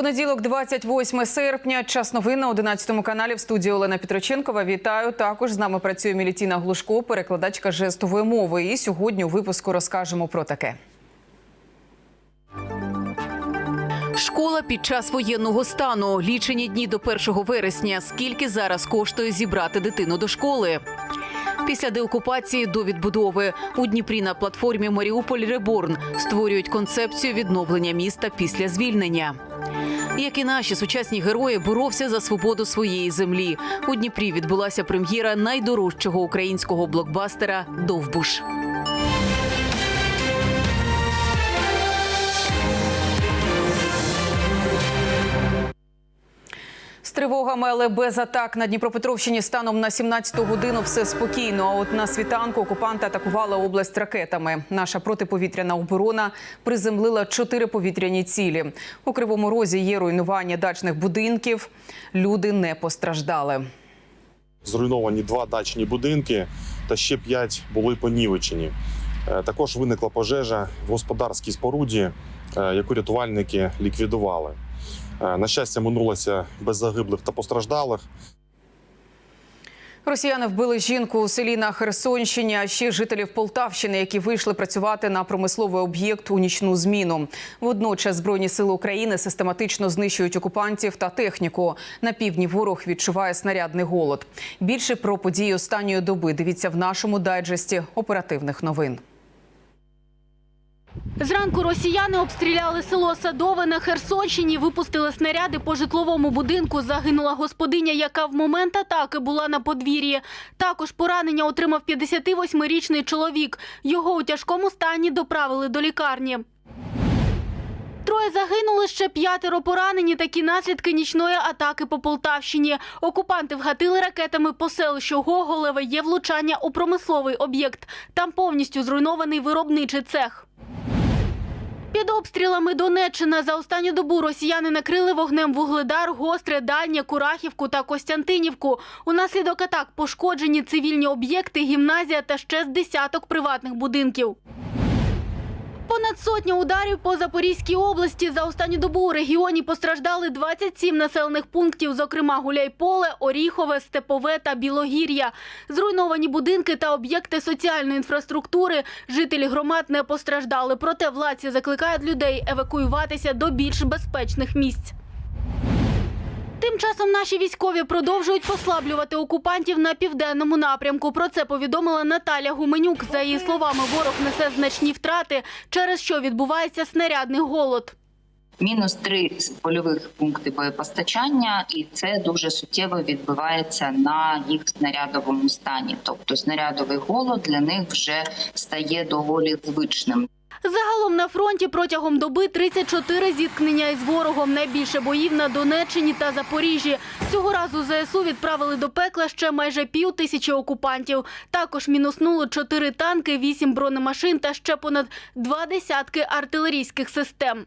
Понеділок, 28 серпня. Час новин на 11 каналі в студії Олена Петроченкова. Вітаю. Також з нами працює Мілітіна Глушко, перекладачка жестової мови. І сьогодні у випуску розкажемо про таке. Школа під час воєнного стану. Лічені дні до 1 вересня. Скільки зараз коштує зібрати дитину до школи? Після деокупації до відбудови у Дніпрі на платформі Маріуполь Реборн створюють концепцію відновлення міста після звільнення. Як і наші сучасні герої боровся за свободу своєї землі. У Дніпрі відбулася прем'єра найдорожчого українського блокбастера Довбуш. Тривогами, але без атак на Дніпропетровщині станом на 17-ту годину все спокійно. А от на світанку окупанти атакували область ракетами. Наша протиповітряна оборона приземлила чотири повітряні цілі. У кривому розі є руйнування дачних будинків. Люди не постраждали. Зруйновані два дачні будинки та ще п'ять були понівечені. Е, Також виникла пожежа в господарській споруді, е, яку рятувальники ліквідували. Е, На щастя, минулося без загиблих та постраждалих. Росіяни вбили жінку у селі на Херсонщині, а ще жителів Полтавщини, які вийшли працювати на промисловий об'єкт у нічну зміну. Водночас збройні сили України систематично знищують окупантів та техніку. На півдні ворог відчуває снарядний голод. Більше про події останньої доби дивіться в нашому дайджесті оперативних новин. Зранку росіяни обстріляли село Садове на Херсонщині, випустили снаряди по житловому будинку. Загинула господиня, яка в момент атаки була на подвір'ї. Також поранення отримав 58-річний чоловік. Його у тяжкому стані доправили до лікарні. Троє загинули, ще п'ятеро поранені. Такі наслідки нічної атаки по Полтавщині. Окупанти вгатили ракетами по селищу Гоголеве. Є влучання у промисловий об'єкт. Там повністю зруйнований виробничий цех. Під обстрілами Донеччина за останню добу росіяни накрили вогнем Вугледар, Гостре, Дальнє, Курахівку та Костянтинівку. Унаслідок атак пошкоджені цивільні об'єкти, гімназія та ще з десяток приватних будинків. Понад сотня ударів по Запорізькій області. За останню добу у регіоні постраждали 27 населених пунктів, зокрема Гуляйполе, Оріхове, Степове та Білогір'я. Зруйновані будинки та об'єкти соціальної інфраструктури. Жителі громад не постраждали. Проте владці закликають людей евакуюватися до більш безпечних місць. Тим часом наші військові продовжують послаблювати окупантів на південному напрямку. Про це повідомила Наталя Гуменюк. За її словами, ворог несе значні втрати, через що відбувається снарядний голод. Мінус три польових пункти боєпостачання, і це дуже суттєво відбивається на їх снарядовому стані. Тобто снарядовий голод для них вже стає доволі звичним. Загалом на фронті протягом доби 34 зіткнення із ворогом. Найбільше боїв на Донеччині та Запоріжжі. Цього разу ЗСУ відправили до пекла ще майже пів тисячі окупантів. Також мінуснуло 4 танки, 8 бронемашин та ще понад два десятки артилерійських систем.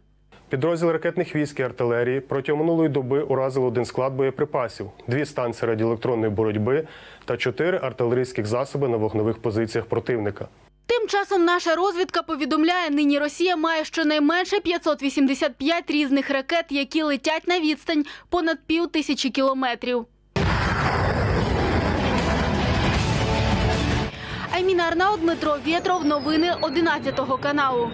Підрозділ ракетних військ і артилерії протягом минулої доби уразив один склад боєприпасів, дві станції радіоелектронної боротьби та чотири артилерійських засоби на вогневих позиціях противника. Тим часом наша розвідка повідомляє, нині Росія має щонайменше 585 різних ракет, які летять на відстань понад пів тисячі кілометрів. Айміна Арнау, Дмитро Вєтров. Новини 11 каналу.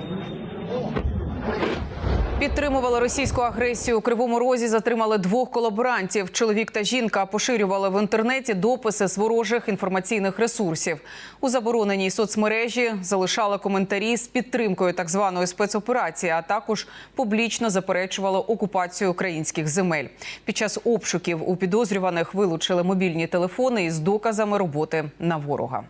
Підтримували російську агресію у кривому розі. Затримали двох колаборантів. Чоловік та жінка поширювали в інтернеті дописи з ворожих інформаційних ресурсів. У забороненій соцмережі залишали коментарі з підтримкою так званої спецоперації, а також публічно заперечували окупацію українських земель. Під час обшуків у підозрюваних вилучили мобільні телефони із доказами роботи на ворога.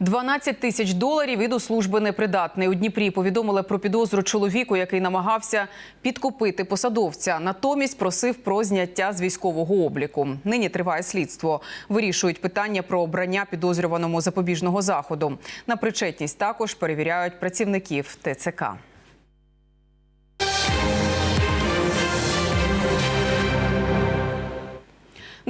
12 тисяч доларів від у служби непридатний. У Дніпрі повідомили про підозру чоловіку, який намагався підкупити посадовця. Натомість просив про зняття з військового обліку. Нині триває слідство. Вирішують питання про обрання підозрюваному запобіжного заходу. На причетність також перевіряють працівників ТЦК.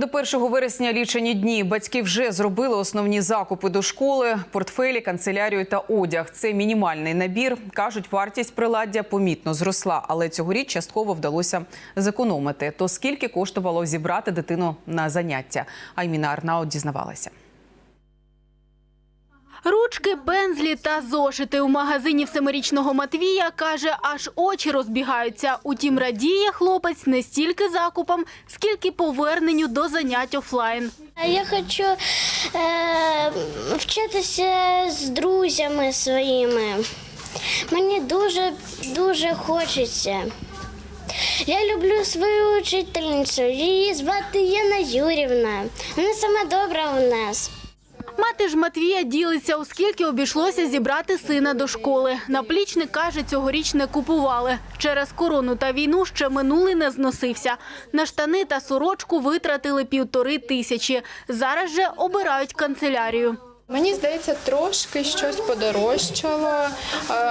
До 1 вересня лічені дні батьки вже зробили основні закупи до школи, портфелі, канцелярію та одяг. Це мінімальний набір. кажуть, вартість приладдя помітно зросла, але цьогоріч частково вдалося зекономити. То скільки коштувало зібрати дитину на заняття? Айміна Арнаут дізнавалася. Ручки, пензлі та зошити у магазині всемирічного Матвія каже, аж очі розбігаються. Утім, радіє хлопець не стільки закупам, скільки поверненню до занять офлайн. Я хочу е, вчитися з друзями своїми. Мені дуже дуже хочеться. Я люблю свою учительницю. Її звати Яна Юрівна. Вона сама добра у нас. Мати ж Матвія ділиться, оскільки обійшлося зібрати сина до школи. Наплічник каже, цьогоріч не купували. Через корону та війну ще минулий не зносився. На штани та сорочку витратили півтори тисячі. Зараз же обирають канцелярію. Мені здається, трошки щось подорожчало, е,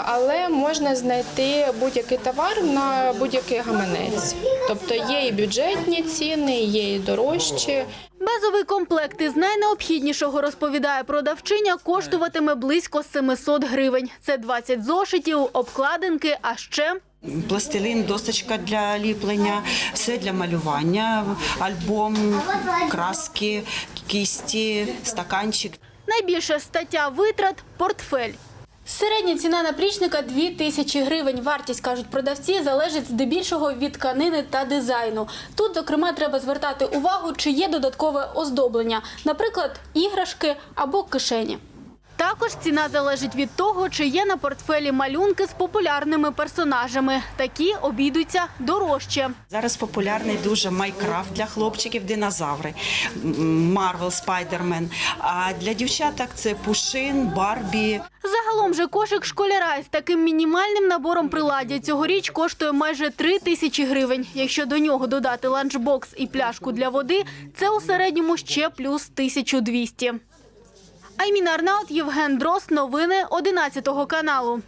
але можна знайти будь-який товар на будь-який гаманець. Тобто є і бюджетні ціни, є і дорожчі. Базовий комплект із найнеобхіднішого, розповідає продавчиня, коштуватиме близько 700 гривень. Це 20 зошитів, обкладинки, а ще Пластилин, досточка для ліплення, все для малювання, альбом, краски, кисті, стаканчик. найбільша стаття витрат – портфель. Середня ціна наплічника – 2 тисячі гривень. Вартість, кажуть продавці, залежить здебільшого від тканини та дизайну. Тут, зокрема, треба звертати увагу, чи є додаткове оздоблення, наприклад, іграшки або кишені. Також ціна залежить від того, чи є на портфелі малюнки з популярними персонажами. Такі обійдуться дорожче. Зараз популярний дуже Майкрафт для хлопчиків, динозаври, Марвел, Спайдермен. А для дівчаток це Пушин, Барбі. Загалом же кошик школяра із таким мінімальним набором приладдя цьогоріч коштує майже 3 тисячі гривень. Якщо до нього додати ланчбокс і пляшку для води, це у середньому ще плюс 1200. Айміна Арнаут, Євген Дрозд. Новини 11 каналу.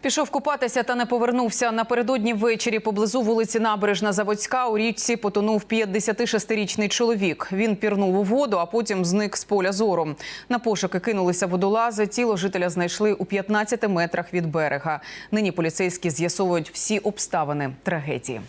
Пішов купатися та не повернувся. Напередодні ввечері поблизу вулиці Набережна Заводська у річці потонув 56-річний чоловік. Він пірнув у воду, а потім зник з поля зору. На пошуки кинулися водолази. Тіло жителя знайшли у 15 метрах від берега. Нині поліцейські з'ясовують всі обставини трагедії.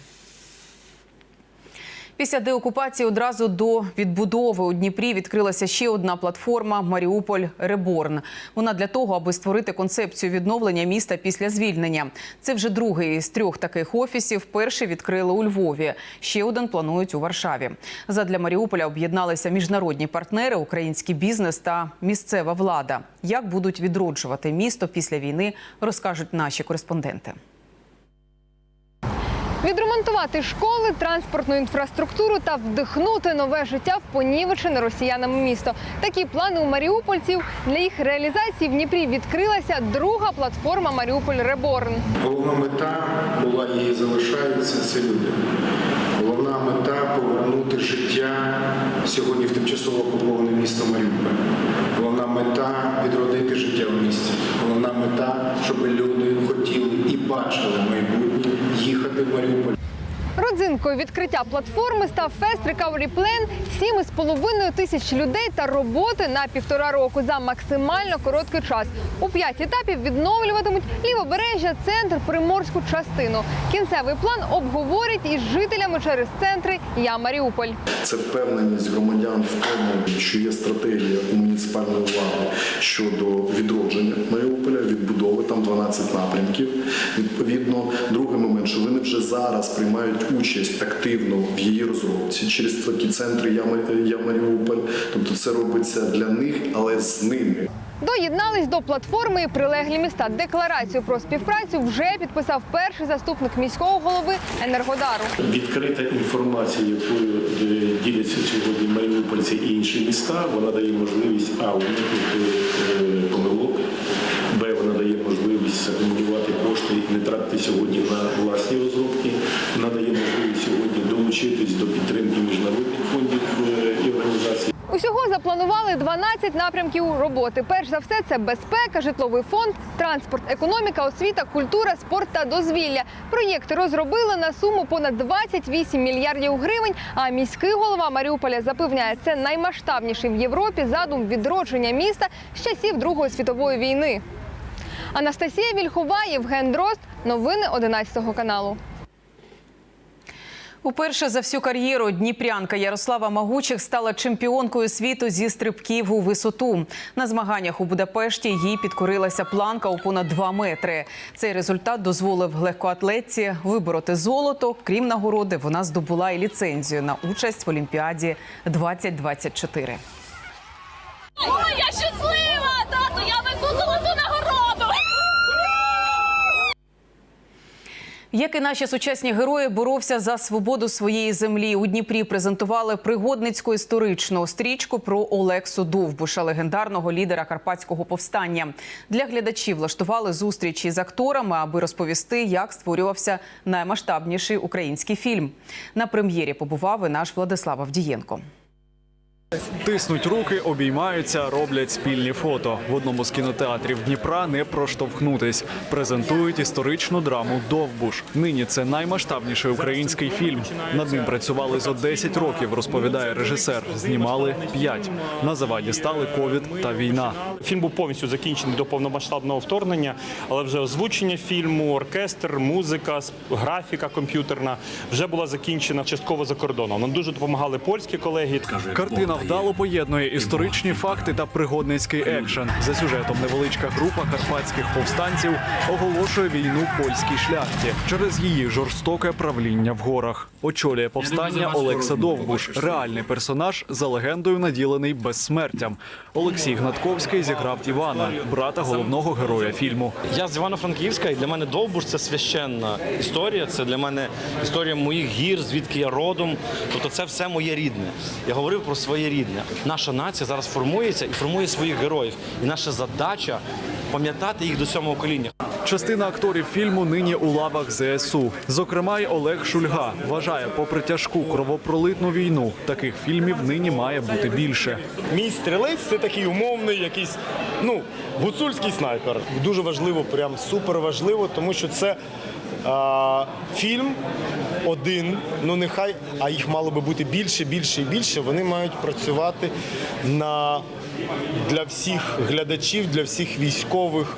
Після деокупації одразу до відбудови у Дніпрі відкрилася ще одна платформа Маріуполь Реборн. Вона для того, аби створити концепцію відновлення міста після звільнення. Це вже другий з трьох таких офісів. Перший відкрили у Львові. Ще один планують у Варшаві. Задля Маріуполя об'єдналися міжнародні партнери, український бізнес та місцева влада. Як будуть відроджувати місто після війни, розкажуть наші кореспонденти. Відремонтувати школи, транспортну інфраструктуру та вдихнути нове життя в понівечене росіянами місто. Такі плани у маріупольців для їх реалізації в Дніпрі відкрилася друга платформа Маріуполь Реборн. Головна мета була і залишається це люди. Головна мета повернути життя сьогодні в тимчасово окуповане місто Маріуполь. Головна мета відродити життя в місті. Головна мета, щоб люди хотіли і бачили майбутнє їхати в Маріуполь. Родзинкою відкриття платформи став Fest Recovery Plan – 7,5 тисяч людей та роботи на півтора року за максимально короткий час. У п'ять етапів відновлюватимуть лівобережжя, центр, приморську частину. Кінцевий план обговорять із жителями через центри Я Маріуполь. Це впевненість громадян в тому, що є стратегія у муніципальної влади щодо відродження Маріуполя, відбудови там 12 напрямків. Відповідно, другий момент, що вони вже зараз приймають участь активно в її розробці через такі центри «Я Я Маріуполь. Тобто це робиться для них, але з ними. Доєднались до платформи і прилеглі міста. Декларацію про співпрацю вже підписав перший заступник міського голови Енергодару. Відкрита інформація, якою е, діляться сьогодні маріупольці і інші міста, вона дає можливість а уникнути е, помилок, б вона дає можливість акумулювати кошти і не тратити сьогодні на власні розробки. Вона дає можливість сьогодні долучитись до підтримки міжнародних фондів е, і організацій. Усього запланували 12 напрямків роботи. Перш за все, це безпека, житловий фонд, транспорт, економіка, освіта, культура, спорт та дозвілля. Проєкт розробили на суму понад 28 мільярдів гривень. А міський голова Маріуполя запевняє, це наймасштабніший в Європі задум відродження міста з часів Другої світової війни. Анастасія Вільхова, Євген Дрозд. Новини 11 каналу. Уперше за всю кар'єру дніпрянка Ярослава Магучих стала чемпіонкою світу зі стрибків у висоту. На змаганнях у Будапешті їй підкорилася планка у понад 2 метри. Цей результат дозволив легкоатлетці вибороти золото. Крім нагороди, вона здобула і ліцензію на участь в Олімпіаді 2024. Ой, я! Як і наші сучасні герої боровся за свободу своєї землі. У Дніпрі презентували пригодницьку історичну стрічку про Олексу Довбуша, легендарного лідера карпатського повстання. Для глядачів влаштували зустрічі з акторами, аби розповісти, як створювався наймасштабніший український фільм. На прем'єрі побував і наш Владислав Авдієнко. Тиснуть руки, обіймаються, роблять спільні фото. В одному з кінотеатрів Дніпра не проштовхнутись. Презентують історичну драму Довбуш. Нині це наймасштабніший український фільм. Над ним працювали зо 10 років, розповідає режисер. Знімали 5. На заваді стали ковід та війна. Фільм був повністю закінчений до повномасштабного вторгнення, але вже озвучення фільму, оркестр, музика, графіка комп'ютерна вже була закінчена частково за кордоном. Нам дуже допомагали польські колеги. Картина вдало поєднує історичні факти та пригодницький екшен. За сюжетом невеличка група карпатських повстанців оголошує війну польській шляхті через її жорстоке правління в горах. Очолює повстання Олекса Довбуш, реальний персонаж за легендою наділений безсмертям. Олексій Гнатковський зіграв Івана, брата головного героя фільму. Я з Івано-Франківська, і для мене Довбуш це священна історія. Це для мене історія моїх гір, звідки я родом. Тобто це все моє рідне. Я говорив про своє рідне. Наша нація зараз формується і формує своїх героїв. І наша задача пам'ятати їх до сьомого коління. Частина акторів фільму нині у лавах ЗСУ. Зокрема, й Олег Шульга вважає, попри тяжку кровопролитну війну, таких фільмів нині має бути більше. Мій стрілець це такий умовний, якийсь ну гуцульський снайпер. Дуже важливо, прям супер важливо, тому що це фільм один. Ну нехай, а їх мало би бути більше, більше і більше. Вони мають працювати на для всіх глядачів, для всіх військових,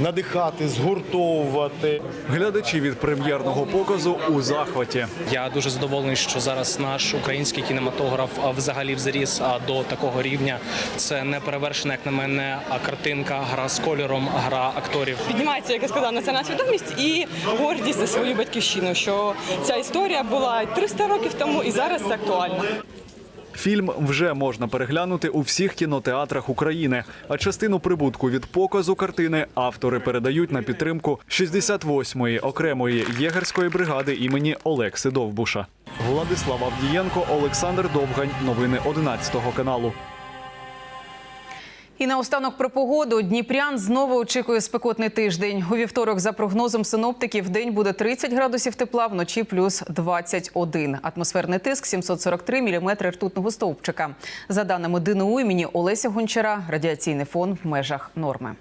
надихати, згуртовувати. Глядачі від прем'єрного показу у захваті. Я дуже задоволений, що зараз наш український кінематограф взагалі взріс а, до такого рівня. Це не перевершена, як на мене, а картинка, гра з кольором, гра акторів. Піднімається, як я сказала, національна свідомість і гордість за свою батьківщину. Що ця історія була 300 років тому і зараз це актуально. Фільм вже можна переглянути у всіх кінотеатрах України. А частину прибутку від показу картини автори передають на підтримку 68-ї окремої єгерської бригади імені Олекси Довбуша. Владислав Авдієнко, Олександр Довгань. Новини 11 каналу. І наостанок про погоду. Дніпрян знову очікує спекотний тиждень. У вівторок, за прогнозом синоптиків, день буде 30 градусів тепла, вночі плюс 21. Атмосферний тиск 743 міліметри ртутного стовпчика. За даними ДНУ імені Олеся Гончара, радіаційний фон в межах норми.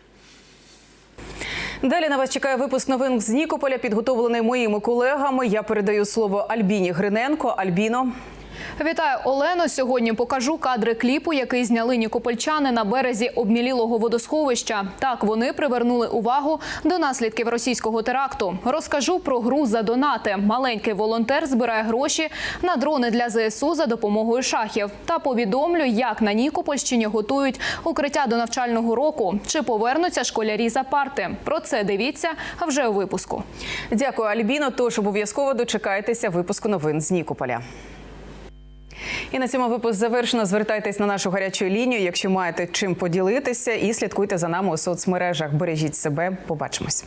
Далі на вас чекає випуск новин з Нікополя, підготовлений моїми колегами. Я передаю слово Альбіні Гриненко. Альбіно. Вітаю Олено. Сьогодні покажу кадри кліпу, який зняли нікопольчани на березі обмілілого водосховища. Так вони привернули увагу до наслідків російського теракту. Розкажу про гру за донати. Маленький волонтер збирає гроші на дрони для ЗСУ за допомогою шахів. Та повідомлю, як на Нікопольщині готують укриття до навчального року. Чи повернуться школярі за парти? Про це дивіться вже у випуску. Дякую, Альбіно. Тож обов'язково дочекайтеся випуску новин з Нікополя. І на цьому випуск завершено. Звертайтесь на нашу гарячу лінію, якщо маєте чим поділитися, і слідкуйте за нами у соцмережах. Бережіть себе. Побачимось.